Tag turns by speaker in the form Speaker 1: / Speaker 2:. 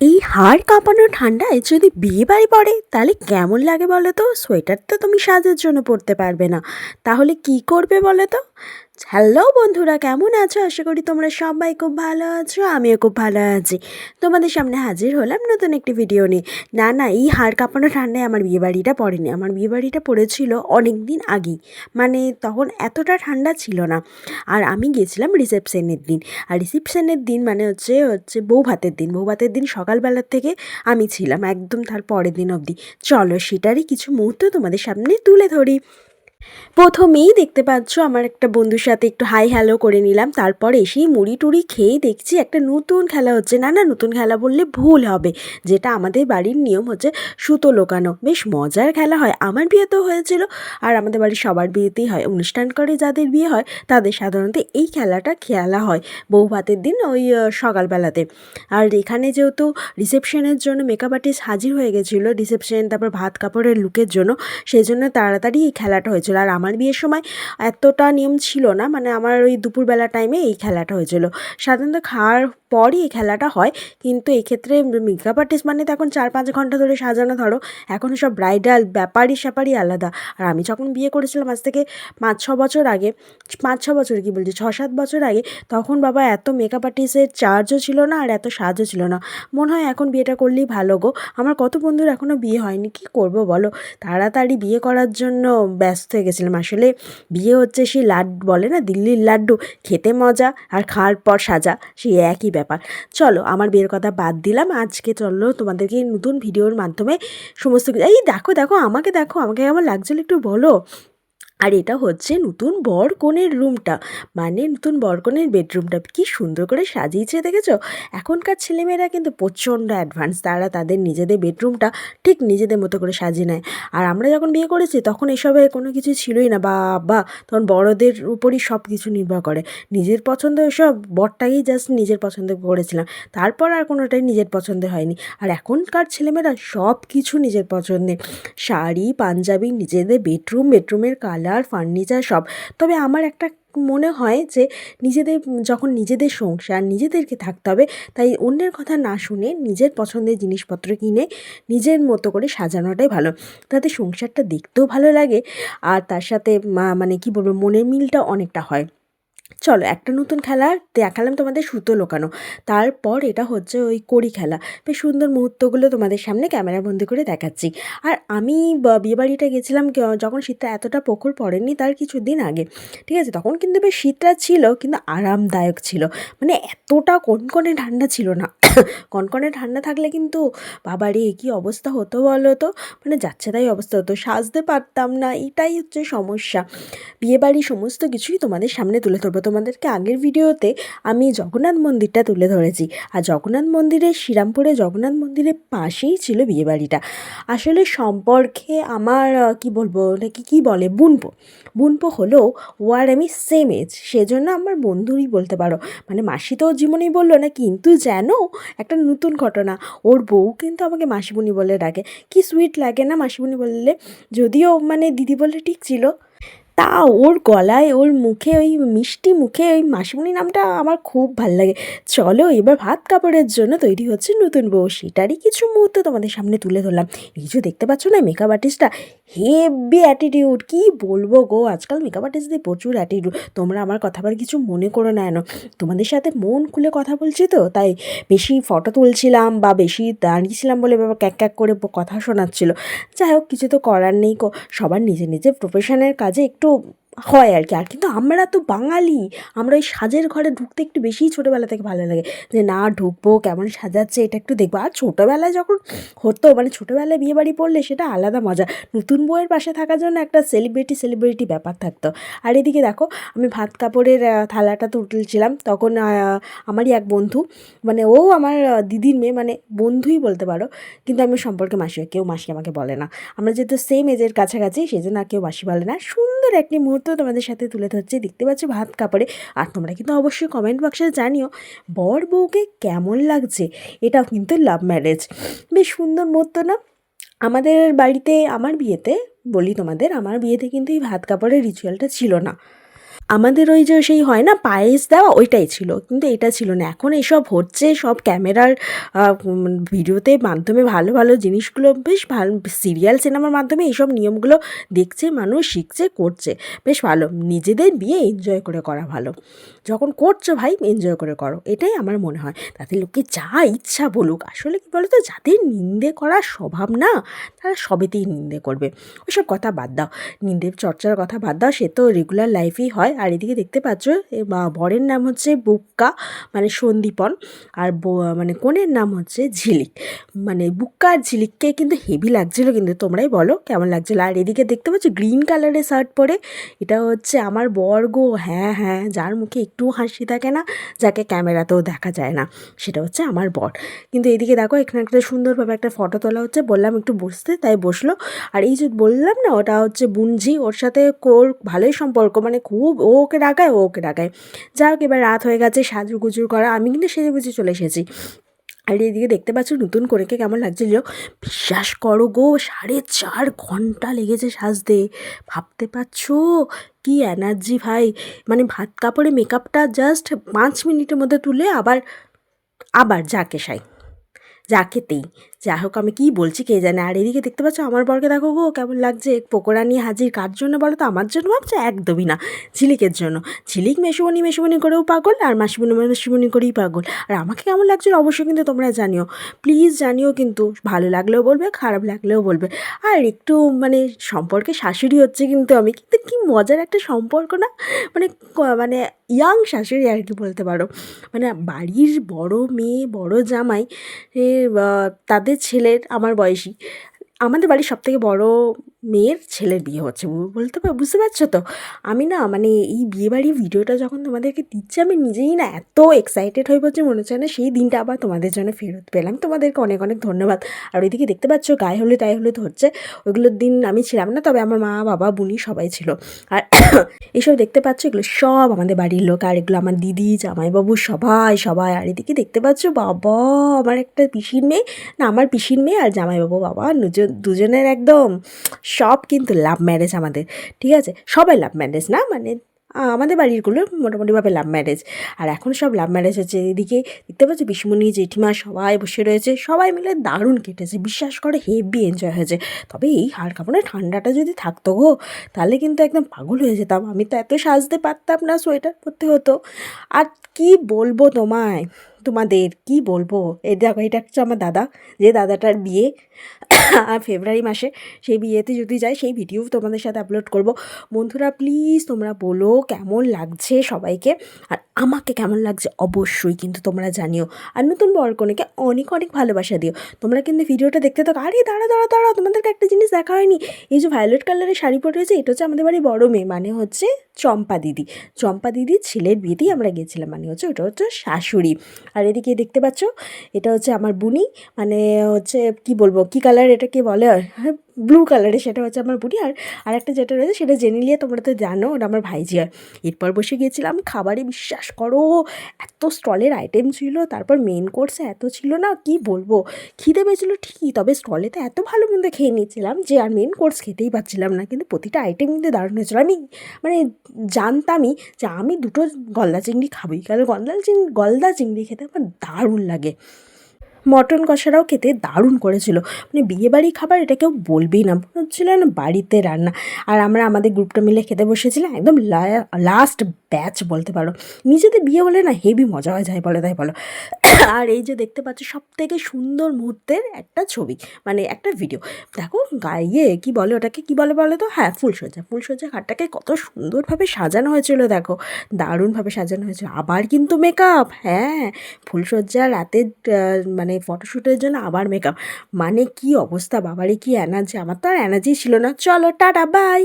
Speaker 1: এই হাড় কাঁপানো ঠান্ডায় যদি বিয়ে বাড়ি পড়ে, তাহলে কেমন লাগে বলো তো? সোয়েটার তো তুমি সাজের জন্য পরতে পারবে না। তাহলে কি করবে বলো তো? হ্যালো বন্ধুরা, কেমন আছো? আশা করি তোমরা সবাই খুব ভালো আছো, আমিও খুব ভালো আছি। তোমাদের সামনে হাজির হলাম নতুন একটি ভিডিও নিয়ে। না না, এই হাড় কাঁপানো ঠান্ডায় আমার বিয়ে বাড়িটা পড়েনি। আমার বিয়ে বাড়িটা পড়েছিল অনেক দিন আগেই। মানে তখন এতটা ঠান্ডা ছিল না। আর আমি গেছিলাম রিসেপশনের দিন। আর রিসেপশনের দিন মানে হচ্ছে হচ্ছে বউ ভাতের দিন। বউ ভাতের দিন সকালবেলার থেকে আমি ছিলাম, একদম তার পরের দিন অবধি। চলো সেটারই কিছু মুহূর্ত তোমাদের সামনে তুলে ধরি। প্রথমেই দেখতে পাচ্ছ আমার একটা বন্ধুর সাথে একটু হাই হ্যালো করে নিলাম। তারপর এসেই মুড়ি টুড়ি খেয়ে দেখছি একটা নতুন খেলা হচ্ছে। না না নতুন খেলা বললে ভুল হবে, যেটা আমাদের বাড়ির নিয়ম হচ্ছে সুতো লোকানো বেশ মজার খেলা হয়। আমার বিয়েতেও হয়েছিল আর আমাদের বাড়ির সবার বিয়েতেই হয়। অনুষ্ঠান করে যাদের বিয়ে হয়, তাদের সাধারণত এই খেলাটা খেলা হয় বউ ভাতের দিন ওই সকালবেলাতে। আর এখানে যেহেতু রিসেপশনের জন্য মেকআপ আর্টিস্ট হাজির হয়ে গেছিল রিসেপশন তারপর ভাত কাপড়ের লুকের জন্য সেই জন্য তাড়াতাড়ি এই খেলাটা হয়েছিল। আর আমার বিয়ের সময় এতটা নিয়ম ছিল না মানে আমার ওই দুপুরবেলা টাইমে এই খেলাটা হয়েছিল। সাধারণত খাওয়ার পরই এই খেলাটা হয়, কিন্তু এক্ষেত্রে মেকআপ আর্টিস্ট মানে তো এখন চার পাঁচ ঘণ্টা ধরে সাজানো, ধরো। এখন সব ব্রাইডাল ব্যাপারই স্যাপারই আলাদা। আর আমি যখন বিয়ে করেছিলাম আজ থেকে পাঁচ ছ বছর আগে পাঁচ ছ বছর কি বলছি ছ সাত বছর আগে, তখন বাবা এত মেকআপ আর্টিস্টের চার্জও ছিল না আর এত সাজও ছিল না। মনে হয় এখন বিয়েটা করলেই ভালো গো। আমার কত বন্ধুর এখনও বিয়ে হয়নি, কি করব বলো? তাড়াতাড়ি বিয়ে করার জন্য ব্যস্ত হয়ে গেছিলাম। আসলে বিয়ে হচ্ছে সেই লাড্ডু বলে না? দিল্লির লাড্ডু। খেতে মজা আর খাওয়ার পর সাজা, সেই একই ব্যাপার। চলো, আমার বিয়ের কথা বাদ দিলাম। আজকে চলো তোমাদেরকে নতুন ভিডিওর মাধ্যমে সমস্ত এই দেখো দেখো, আমাকে দেখো, আমাকে কেমন লাগছিল একটু বলো। আর এটা হচ্ছে নতুন বর কনের রুমটা। মানে নতুন বর কনের বেডরুমটা। কি সুন্দর করে সাজিয়েছে, দেখেছ? এখনকার ছেলেমেয়েরা কিন্তু প্রচণ্ড অ্যাডভান্স তারা তাদের নিজেদের বেডরুমটা ঠিক নিজেদের মতো করে সাজিয়ে নেয়। আর আমরা যখন বিয়ে করেছি, তখন এসবে কোনো কিছু ছিলই না। বা বা তখন বড়দের উপরই সব কিছু নির্ভর করে। নিজের পছন্দ এসব বরটাকেই জাস্ট নিজের পছন্দ করেছিলাম। তারপর আর কোনোটাই নিজের পছন্দ হয়নি। আর এখনকার ছেলেমেয়েরা সব কিছু নিজের পছন্দের। শাড়ি, পাঞ্জাবি, নিজেদের বেডরুম, বেডরুমের কালার ফার্নিচার সব। তবে আমার একটা মনে হয় যে নিজেদের, যখন নিজেদের সংসার, নিজেদেরকে থাকতে হবে, তাই অন্যের কথা না শুনে নিজের পছন্দের জিনিসপত্র কিনে নিজের মতো করে সাজানোটাই ভালো। তাতে সংসারটা দেখতেও ভালো লাগে, আর তার সাথে মানে কি বলব, মনের মিলটা অনেকটা হয়। চলো, একটা নতুন খেলা দেখালাম তোমাদের সুতো লোকানো। তারপর এটা হচ্ছে ওই কড়ি খেলা। বেশ সুন্দর মুহূর্তগুলো তোমাদের সামনে ক্যামেরা বন্দি করে দেখাচ্ছি। আর আমি বিয়েবাড়িটা গেছিলাম যখন শীতটা এতটা প্রখর পড়েনি তার কিছুদিন আগে, ঠিক আছে? তখন কিন্তু বেশ শীতটা ছিল, কিন্তু আরামদায়ক ছিল। মানে এতটা কনকনে ঠান্ডা ছিল না। কনকনে ঠান্ডা থাকলে কিন্তু বাবারে, কী অবস্থা হতো বলো তো? মানে যাচ্ছে তাই অবস্থা হতো। সাজতে পারতাম না, এটাই হচ্ছে সমস্যা। বিয়েবাড়ি সমস্ত কিছুই তোমাদের সামনে তুলে ধরবো। তোমাদেরকে আগের ভিডিওতে আমি জগন্নাথ মন্দিরটা তুলে ধরেছি। আর জগন্নাথ মন্দিরের শ্রীরামপুরে জগন্নাথ মন্দিরের পাশেই ছিল বিয়েবাড়িটা। আসলে সম্পর্কে আমার কি বলব, নাকি কি বলে, বুনপো। বুনপো হলো ও আর আমি সেম এজ সেজন্য আমার বন্ধুরই বলতে পারো। মানে মাসি তো জীবনেই বলল না, কিন্তু যেন একটা নতুন ঘটনা। ওর বউ কিন্তু আমাকে মাসিমণি বলে ডাকে। কি সুইট লাগে না মাসিমণি বললে? যদিও মানে দিদি বলে ঠিক ছিল। তা ওর গলায়, ওর মুখে, ওই মিষ্টি মুখে ওই মাসিমণি নামটা আমার খুব ভালো লাগে। চলো এবার ভাত কাপড়ের জন্য তৈরি হচ্ছে নতুন বউ। সেটারই কিছু মুহূর্ত তোমাদের সামনে তুলে ধরলাম। এই যে দেখতে পাচ্ছ না মেকআপ আর্টিস্টটা হেভি অ্যাটিটিউড কি বলব গো? আজকাল মেকআপ আর্টিস্টদের প্রচুর অ্যাটিটিউড তোমরা আমার কথা আবার কিছু মনে করো না এনো তোমাদের সাথে মন খুলে কথা বলছি তো, তাই বেশি ফটো তুলছিলাম বা বেশি দাঁড়িয়েছিলাম বলে বাবা ক্যাক ক্যাক করে কথা শোনাচ্ছিল। যাই হোক, কিছু তো করার নেই সবার নিজের নিজের প্রফেশনের কাজে একটু 좀 হয় আর কি। আর কিন্তু আমরা তো বাঙালি, আমরা ওই সাজের ঘরে ঢুকতে একটু বেশিই ছোটোবেলা থেকে ভালো লাগে। যে না, ঢুকবো, কেমন সাজাচ্ছে, এটা একটু দেখব। আর ছোটোবেলায় যখন হতো মানে ছোটোবেলায় বিয়ে বাড়ি পড়লে সেটা আলাদা মজা। নতুন বইয়ের পাশে থাকার জন্য একটা সেলিব্রিটি সেলিব্রিটি ব্যাপার থাকতো। আর এদিকে দেখো, আমি ভাত কাপড়ের থালাটা তুলছিলাম। তখন আমারই এক বন্ধু মানে ও আমার দিদির মেয়ে মানে বন্ধুই বলতে পারো। কিন্তু আমি সম্পর্কে মাসি, কেউ মাসি আমাকে বলে না। আমরা যেহেতু সেম এজের কাছাকাছি সেই জন্য আর কেউ মাসি বলে না। সুন্দর একটি মুহূর্ত তোমাদের সাথে তুলে ধরছি। দেখতে পাচ্ছ ভাত কাপড়ে। আর তোমরা কিন্তু অবশ্যই কমেন্ট বক্সে জানিও, বর বউকে কেমন লাগছে? এটাও কিন্তু লাভ ম্যারেজ বেশ সুন্দর মুহূর্ত না? আমাদের বাড়িতে, আমার বিয়েতে, বলি তোমাদের, আমার বিয়েতে কিন্তু এই ভাত কাপড়ের রিচুয়ালটা ছিল না। আমাদের ওই যে সেই হয় না, পায়েস দেওয়া ওইটাই ছিল। কিন্তু এটা ছিল না। এখন এসব হচ্ছে, সব ক্যামেরার ভিডিওতে মাধ্যমে ভালো ভালো জিনিসগুলো বেশ ভালো, সিরিয়াল, সিনেমার মাধ্যমে এইসব নিয়মগুলো দেখছে, মানুষ শিখছে, করছে। বেশ ভালো। নিজেদের বিয়ে এনজয় করে করা ভালো। যখন করছ ভাই এনজয় করে করো। এটাই আমার মনে হয়। তাতে লোকে যা ইচ্ছা বলুক। আসলে কি বলো তো যাদের নিন্দে করার স্বভাব না, তারা সবেতেই নিন্দে করবে। ওইসব কথা বাদ দাও। নিন্দে চর্চার কথা বাদ দাও। সে তো রেগুলার লাইফেই হয়। আর এদিকে দেখতে পাচ্ছ বরের নাম হচ্ছে বুক্কা মানে সন্দীপন, আর মানে কনের নাম হচ্ছে ঝিলিক। মানে বুক্কা আর ঝিলিককে কিন্তু হেভি লাগছিল কিন্তু, তোমরাই বলো কেমন লাগছিল। আর এদিকে দেখতে পাচ্ছ গ্রিন কালারের শার্ট পরে, এটা হচ্ছে আমার বর গো। হ্যাঁ হ্যাঁ যার মুখে একটু হাসি থাকে না, যাকে ক্যামেরাতেও দেখা যায় না, সেটা হচ্ছে আমার বর। কিন্তু এদিকে দেখো, এখানে একটা সুন্দরভাবে একটা ফটো তোলা হচ্ছে, বললাম একটু বসতে, তাই বসল। আর এই যে বললাম না, ওটা হচ্ছে বুনঝি, ওর সাথে কোর ভালোই সম্পর্ক মানে খুব ও ওকে ডাকায় ও ওকে ডাকায়। যা হোক, এবার রাত হয়ে গেছে, সাজু গুজুর করা। আমি কিন্তু সেজে বুঝে চলে এসেছি। আর এদিকে দেখতে পাচ্ছ, নতুন করেকে কেমন লাগছে লাগছিল বিশ্বাস করো গো, সাড়ে চার ঘণ্টা লেগেছে সাজতে। ভাবতে পারছ? কি এনার্জি ভাই। মানে ভাত কাপড়ে মেকআপটা জাস্ট পাঁচ মিনিটের মধ্যে তুলে আবার আবার যাকে সাই যাকেতেই যা হোক আমি কী বলছি কে জানে? আর এদিকে দেখতে পাচ্ছ আমার বরকে দেখো গো কেমন লাগছে? পকোড়া নিয়ে হাজির কার জন্য বলো তো? আমার জন্য ভাবছ একদমই না ঝিলিকের জন্য। ঝিলিক মেশুমনি মেশুমনি করেও পাগল আর মাসিমনি মেশুমনি করেই পাগল। আর আমাকে কেমন লাগছে অবশ্যই কিন্তু তোমরা জানিও। প্লিজ জানিও কিন্তু ভালো লাগলেও বলবে খারাপ লাগলেও বলবে। আর একটু মানে সম্পর্কে শাশুড়ি হচ্ছে কিন্তু আমি কিন্তু কি মজার একটা সম্পর্ক না? মানে মানে ইয়াং শাশুড়ি আর কি বলতে পারো। মানে বাড়ির বড় মেয়ে বড় জামাই এ, বা, তাদের ছেলের আমার বয়সী আমাদের বাড়ির সবথেকে বড় মেয়ের ছেলের বিয়ে হচ্ছে বলতে পার বুঝতে পারছ তো? আমি না মানে এই বিয়েবাড়ির ভিডিওটা যখন তোমাদেরকে দিচ্ছি, আমি নিজেই না এত এক্সাইটেড হয়ে পড়ছি, মনে হচ্ছে না সেই দিনটা আবার তোমাদের জন্য ফেরত পেলাম। তোমাদেরকে অনেক অনেক ধন্যবাদ। আর ওইদিকে দেখতে পাচ্ছ, গায়ে হলুদ, টায়ে হলুদ হচ্ছে। ওইগুলোর দিন আমি ছিলাম না, তবে আমার মা, বাবা বুনি সবাই ছিল। আর এইসব দেখতে পাচ্ছ, এগুলো সব আমাদের বাড়ির লোক, আর এগুলো আমার দিদি, জামাইবাবু সবাই সবাই। আর এদিকে দেখতে পাচ্ছ, বাবা, আমার একটা পিসির মেয়ে, না, আমার পিসির মেয়ে আর জামাইবাবু বাবা, দুজন- দুজনের একদম সব কিন্তু লাভ ম্যারেজ আমাদের, ঠিক আছে? সবাই লাভ ম্যারেজ না? মানে আমাদের বাড়িরগুলো মোটামুটিভাবে লাভ ম্যারেজ আর এখন সব লাভ ম্যারেজ হচ্ছে এদিকে, দেখতে পাচ্ছি পিসিমণি, জেঠিমা সবাই বসে রয়েছে, সবাই মিলে দারুণ কেটেছে, বিশ্বাস করে হেভি এনজয় হয়েছে। তবে এই হাড় কাঁপানো ঠান্ডাটা যদি থাকতো গো, তাহলে কিন্তু একদম পাগল হয়ে যেতাম। আমি তো এত সাজতে পারতাম না সোয়েটার পরতে হতো। আর কি বলব তোমায়, তোমাদের, কি বলব? এই দেখো, এটা হচ্ছে আমার দাদা, যে দাদাটার বিয়ে। ফেব্রুয়ারি মাসে সেই বিয়েতে যদি যাই, সেই ভিডিও তোমাদের সাথে আপলোড করব। বন্ধুরা প্লিজ তোমরা বলো কেমন লাগছে সবাইকে? আর আমাকে কেমন লাগছে অবশ্যই কিন্তু তোমরা জানিও। আর নতুন বরকনেকে অনেক অনেক ভালোবাসা দিও। তোমরা কিন্তু ভিডিওটা দেখতে থাকো। আরে দাঁড়া দাঁড়া দাঁড়া তোমাদেরকে একটা জিনিস দেখা হয়নি। এই যে ভায়োলেট কালারের শাড়ি পরে রয়েছে, এটা হচ্ছে আমাদের বাড়ির বড় মেয়ে মানে হচ্ছে চম্পা দিদি। চম্পা দিদির ছেলের বিয়েতেই আমরা গেছিলাম মানে হচ্ছে ওটা হচ্ছে শাশুড়ি। আর এদিকে দেখতে পাচ্ছ, এটা হচ্ছে আমার বুনি মানে হচ্ছে কি বলব, কি কালার এটাকে বলে? ব্লু কালারের সেটা হচ্ছে আমার বুড়ি। আর আর একটা যেটা রয়েছে সেটা জেনে নিয়ে তোমরা তো জানো, ওটা আমার ভাইজি হয় এরপর বসে গিয়েছিলাম, খাবারে বিশ্বাস করো, এত স্টলের আইটেম ছিল, তারপর মেন কোর্সে এত ছিল না, কি বলব? খিদে পেয়েছিলো ঠিকই, তবে স্টলে তো এত ভালো মন্দ খেয়ে নিয়েছিলাম যে আর মেন কোর্স খেতেই পারছিলাম না। কিন্তু প্রতিটা আইটেম কিন্তু দারুণ হয়েছিল। আমি মানে জানতামই যে আমি দুটো গলদা চিংড়ি খাবই। কারণ গলদা চিংড়ি গলদা চিংড়ি খেতে আমার দারুণ লাগে। মটন কষাটাও খেতে দারুণ করেছিল। মানে বিয়েবাড়ি খাবার এটা কেউ বলবেই না। মনে হচ্ছিল না বাড়িতে রান্না। আর আমরা আমাদের গ্রুপটা মিলে খেতে বসেছিলাম একদম লাস্ট ব্যাচ বলতে পারো। নিজেদের বিয়ে হলে না হেভি মজা হয়ে যায় বলে তাই বলো। আর এই যে দেখতে পাচ্ছ সব থেকে সুন্দর মুহূর্তের একটা ছবি মানে একটা ভিডিও দেখো গাইয়ে কি বলে ওটাকে কি বলে বলে তো? হ্যাঁ ফুলসজ্জা ফুলসজ্জা ঘাটটাকে কত সুন্দরভাবে সাজানো হয়েছিল দেখো। দারুণভাবে সাজানো হয়েছিল। আবার কিন্তু মেকআপ হ্যাঁ। ফুলসজ্জা রাতের আহ, মানে ফটোশ্যুটের জন্য আবার মেকআপ মানে কি অবস্থা? বাবারে কি এনার্জি আমার তো আর এনার্জি ছিল না। চলো, টাটা বাই